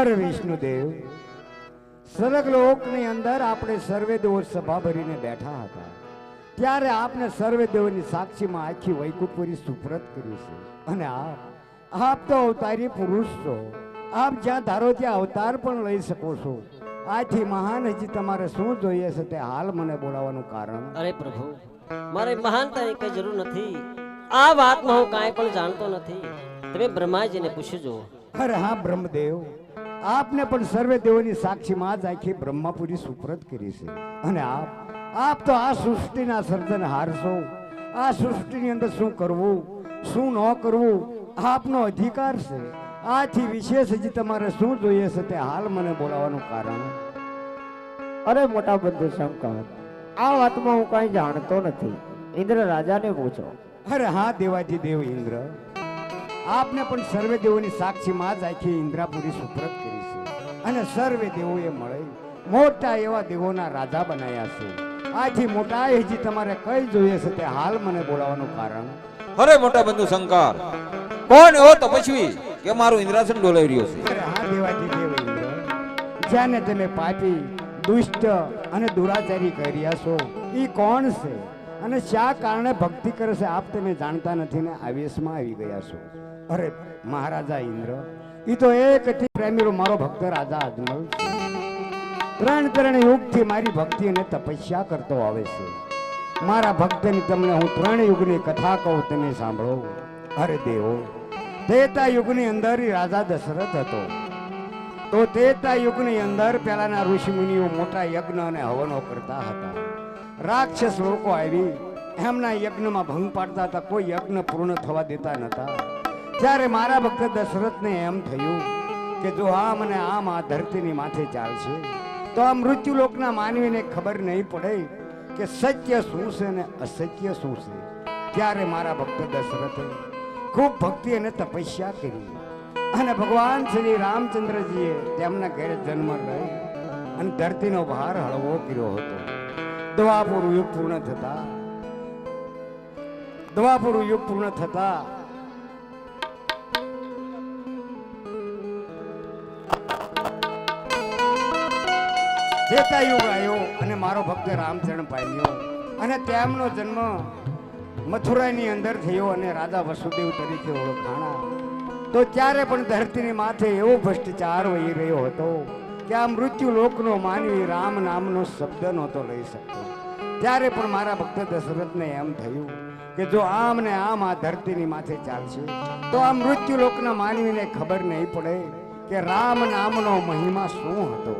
હર વિષ્ણુદેવ સ્વર્ગલોકની અંદર આપણે સર્વે દેવો સભા ભરીને બેઠા હતા. ત્યારે આપને સર્વે દેવોની સાક્ષીમાં આખી વૈકુંઠપુરી સુપ્રત કરી છે. અને આપ આપ તો અવતારી પુરુષ છો. આપ જ્યાં ધારો ત્યાં અવતાર પણ લઈ શકો છો. આથી મહાન હજી તમારે શું જોઈએ છે તે હાલ મને બોલાવવાનું કારણ? અરે પ્રભુ મારે મહાન તરીકે જરૂર નથી. આ વાતમાં હું કાંઈ પણ જાણતો નથી. તમે બ્રહ્માજીને પૂછજો. અરે હા બ્રહ્મદેવ. આપને પણ સર્વે દેવોની સાક્ષીમાં જ આખી બ્રહ્માપુરી સુપ્રત કરી છે. અને આપ આપ તો આ સૃષ્ટિના સર્જન હારશો. આ સૃષ્ટિની અંદર શું કરવું શું ન કરવું આપનો અધિકાર છે. આથી વિશેષ હજી તમારે શું જોઈએ છે તે હાલ મને બોલાવવાનું કારણ. અરે મોટા બંધુ શંકર આ વાતમાં હું કઈ જાણતો નથી. ઇન્દ્ર રાજાને પૂછો. અરે હા દેવાજી દેવ ઇન્દ્ર. આપને પણ સર્વે દેવોની સાક્ષીમાં જ આખી ઇન્દ્રાપુરી સુપ્રત કરી છે. અને સર્વે દેવોએ મળે મોટા એવા દેવોના રાજા બનાયા છે. આથી મોટા હજી તમારે કઈ જોઈએ છે તે હાલ મને બોલાવવાનું કારણ? અરે મોટા બંધુ શંકર કોણ એવો તપસ્વી કે મારું ઇન્દ્રાસન ડોલાવી રહ્યો છે? હા દેવાજી દેવ ઇન્દ્ર જ્યાંને તમે પાપી દુષ્ટ અને દુરાચારી કર્યા છો એ કોણ છે? અને શા કારણે ભક્તિ કરે છે આપ તમે જાણતા નથી ને આવેશમાં આવી ગયા છો? અરે મહારાજા ઇન્દ્ર એ તો એક અતિ પ્રેમીરો મારો ભક્ત રાજા અજમલ. ત્રણ ત્રણ યુગથી મારી ભક્તિ અને તપસ્યા કરતો આવે છે. મારા ભક્તની તમને હું ત્રણ યુગની કથા કહું તમે સાંભળો. અરે દેવો, તેતા યુગની અંદર રાજા દશરથ હતો. તો તેતા યુગની અંદર પહેલાના ઋષિ મુનિઓ મોટા યજ્ઞ અને હવનો કરતા હતા. રાક્ષસ લોકો આવી, એમના યજ્ઞમાં ભંગ પાડતા હતા, કોઈ યજ્ઞ પૂર્ણ થવા દેતા નતા. ત્યારે મારા ભક્ત દશરથને એમ થયું કે જો આમ અને આમ આ ધરતીની માથે ચાલશે, તો આ મૃત્યુલોકના માનવીને ખબર નહીં પડે કે સત્ય શું છે ને અસત્ય શું છે. ત્યારે મારા ભક્ત દશરથે ખૂબ ભક્તિ અને તપસ્યા કરી. અને ભગવાન શ્રી રામચંદ્રજીએ તેમના ઘરે જન્મ લઈ અને ધરતીનો ભાર હળવો કર્યો હતો. દ્વાપુર યુગ પૂર્ણ થતા, દ્વાપુર યુગ પૂર્ણ થતા ત્રેતા યુગ આવ્યો અને મારો ભક્ત રામચરણ પામ્યો અને તેમનો જન્મ મથુરાની અંદર થયો અને રાજા વસુદેવ તરીકે ઓળખાણા. તો ત્યારે પણ ધરતીની માથે એવો ભ્રષ્ટાચાર વહી રહ્યો હતો કે આ મૃત્યુ લોકનો માનવી રામ નામનો શબ્દ નહોતો લઈ શકતો. ત્યારે પણ મારા ભક્ત દશરથને એમ થયું કે જો આમ ને આમ આ ધરતીની માથે ચાલશે, તો આ મૃત્યુ લોકના માનવીને ખબર નહીં પડે કે રામ નામનો મહિમા શું હતો.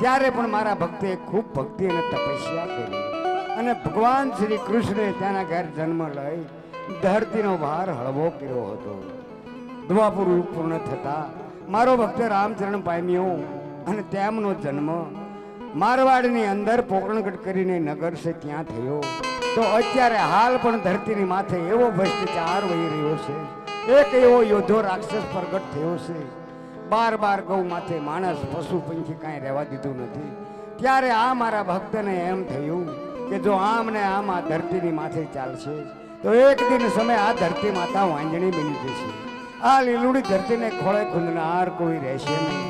ત્યારે પણ મારા ભક્તે ખૂબ ભક્તિ અને તપસ્યા કરી. અને ભગવાન શ્રી કૃષ્ણે ત્યાંના ઘેર જન્મ લઈ ધરતીનો ભાર હળવો કર્યો હતો. દ્વાપુર પૂર્ણ થતા મારો ભક્ત રામચરણ પામ્યો અને તેમનો જન્મ મારવાડની અંદર પોકણગઢ કરીને નગર છે ત્યાં થયો. તો અત્યારે હાલ પણ ધરતીની માથે એવો ભ્રષ્ટાચાર વહી રહ્યો છે. એક એવો યોદ્ધો રાક્ષસ પ્રગટ થયો છે. બાર બાર ગૌ માથે માણસ પશુ પંખી કાંઈ રહેવા દીધું નથી. ત્યારે આ મારા ભક્તને એમ થયું કે જો આમ ને આમ આ ધરતીની માથે ચાલશે તો એક દિન સમય આ ધરતી માતા વાંજણી બની જશે. આ લીલુડી ધરતીને ખોળે ખૂંદનાર કોઈ રહેશે નહીં.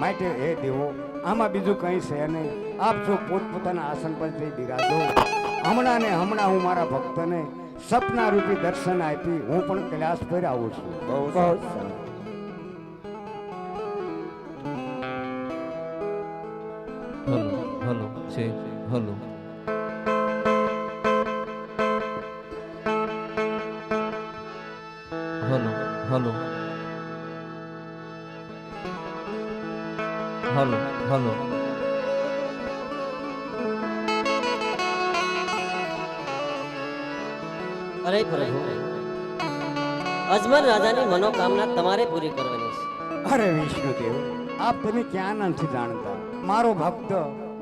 માટે હે દેવો, આમાં બીજું કંઈ છે નહીં. આપ જો પોતપોતાના આસન પર જઈ બિરાજો. હમણાં ને હમણાં હું મારા ભક્તને સપના રૂપી દર્શન આપી હું પણ કૈલાસ પર આવું છું. બહુ હલો અરે પ્રભુ અજમલ રાજાની મનોકામના તમારે પૂરી કરવાની છે. અરે વિષ્ણુદેવ આપ તમે ક્યાં નથી જાણતા? મારો ભક્ત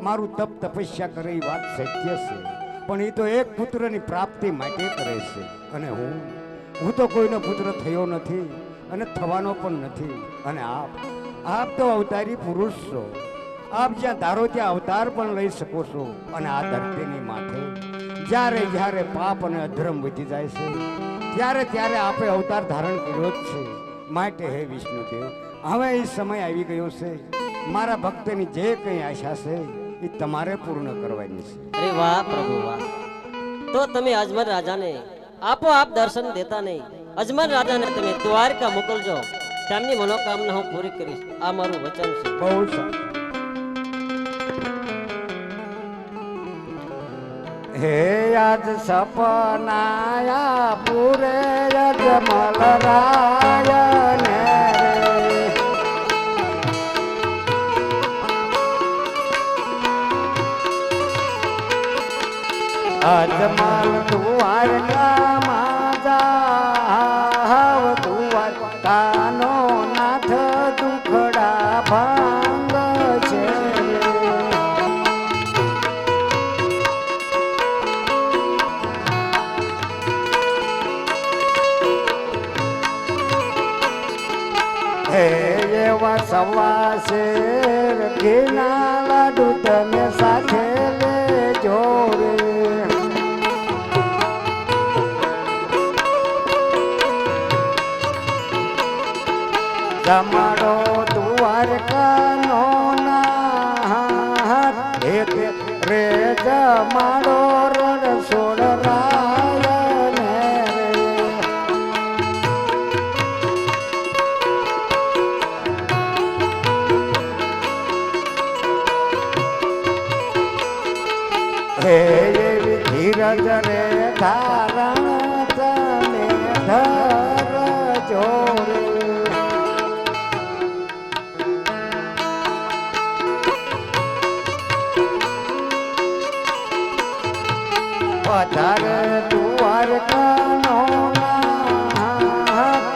મારું તપ તપસ્યા કરે એ વાત સત્ય છે. પણ એ તો એક પુત્રની પ્રાપ્તિ માટે કરે છે. અને હું હું તો કોઈનો પુત્ર થયો નથી અને થવાનો પણ નથી. અને આપ આપ તો અવતારી પુરુષ છો. આપ જ્યાં ધારો ત્યાં અવતાર પણ લઈ શકો છો. અને આ ધરતીની માથે જ્યારે જ્યારે પાપ અને અધર્મ વધી જાય છે ત્યારે ત્યારે આપે અવતાર ધારણ કર્યો જ છે. માટે હે વિષ્ણુદેવ હવે એ સમય આવી ગયો છે. મારા ભક્તની જે કંઈ આશા છે એ તમારે પૂર્ણ કરવાની છે. અરે વાહ પ્રભુ વાહ. તો તમે અજમર રાજાને આપોઆપ દર્શન દેતા નહીં. અજમર રાજાને તમે દ્વારકા મોકલજો. તેમની મનોકામના હું પૂરી કરીશ. આ મારું વચન છે. બહુ સારું. હે આજ સપનાયા પૂરે અજમલ રાયને રે. અજમલ દ્વારકામાં જમાડો દ્વારકાનો એક રે જમાડો રણ રે. હે ધીરજ રે ધારણ વધારે દ્વારકાનો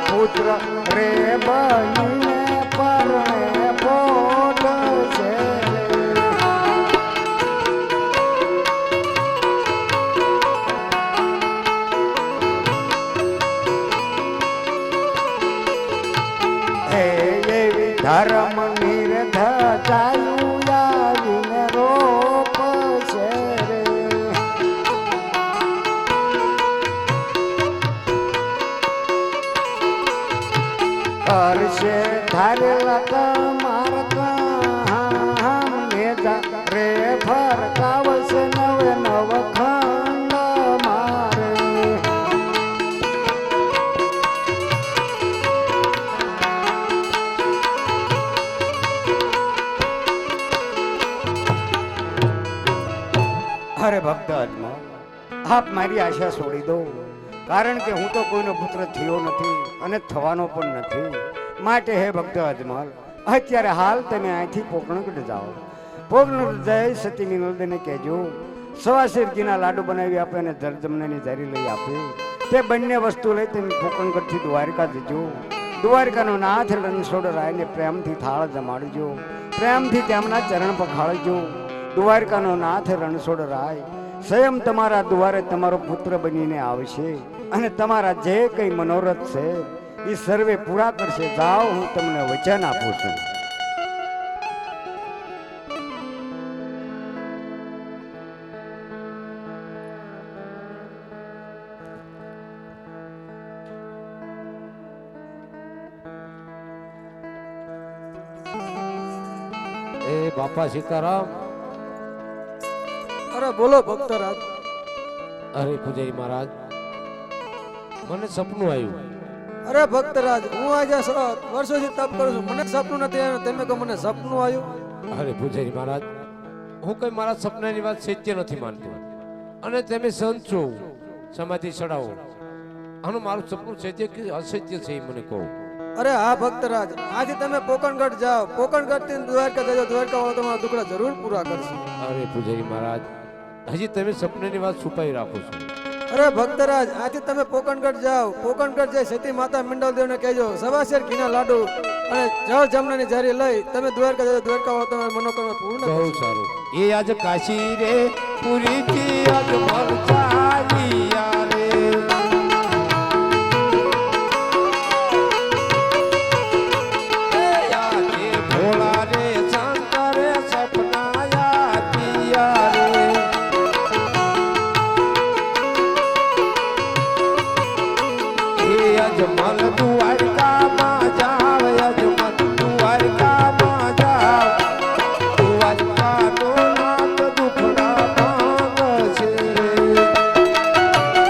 પુત્ર રે બનીને પરણે પોટ છે. ધર્મ આપ મારી આશા છોડી દો કારણ કે હું તો કોઈનો પુત્ર થયો નથી અને થવાનો પણ નથી. માટે હે ભક્ત અજમલ, અત્યારે હાલ તમે અહીંથી પોકણગઢ જાઓ. પોકણગઢ જઈ સતીની નંદને કહેજો. સવા ઘીના લાડુ બનાવી આપે અને જરજમનાની જારી લઈ આપે. તે બંને વસ્તુ લઈ તમે પોકણગઢથી દ્વારકા જજો. દ્વારકાનો નાથ રણછોડ રાયને પ્રેમથી થાળ જમાડજો. પ્રેમથી તેમના ચરણ પખાળજો. દ્વારકાનો નાથ રણછોડ રાય સ્વયં તમારા દ્વારે તમારો પુત્ર બનીને આવશે અને તમારા જે કંઈ મનોરથ છે, એ સર્વે પૂરા કરશે. જાઓ, હું તમને વચન આપું છું. બાપા સીતારામ અરે બોલો ભક્તરાજ અરે પૂજારી મહારાજ મને સપનું આવ્યું. અરે ભક્તરાજ હું આજે વર્ષોથી તપ કરું છું. મને સપનું નથી આવ્યું. તમે કહો મને સપનું આવ્યું? અરે પૂજારી મહારાજ હું કઈ મારા સપનાની વાત સત્ય નથી માનતો. અને તમે સંત છો સમાધિ ચડાવો આનું મારું સપનું સત્ય કે અસત્ય છે એ મને કહો. અરે હા ભક્તરાજ આજે તમે પોકણગઢ જાઓ. પોકણગઢથી દ્વારકા જજો. દ્વારકા વાળો તમારા દુકડા જરૂર પૂરા કરશે. અરે પૂજારી મહારાજ હજી તમે સપનાની વાત છુપાઈ રાખો છો. અરે ભક્તરાજ આથી તમે પોકણગઢ જાઓ. પોકણગઢ જઈ સતી માતા મંડળદેવને કહેજો સવાસેર ઘીના લાડુ અને જળ જમનાની જારી લઈ તમે દ્વારકા જજો દ્વારકા હો તમારું મનોકામના પૂર્ણ બહુ સારું. એ આજ કાશી રે પૂરી થી આજ મરચાલી યાર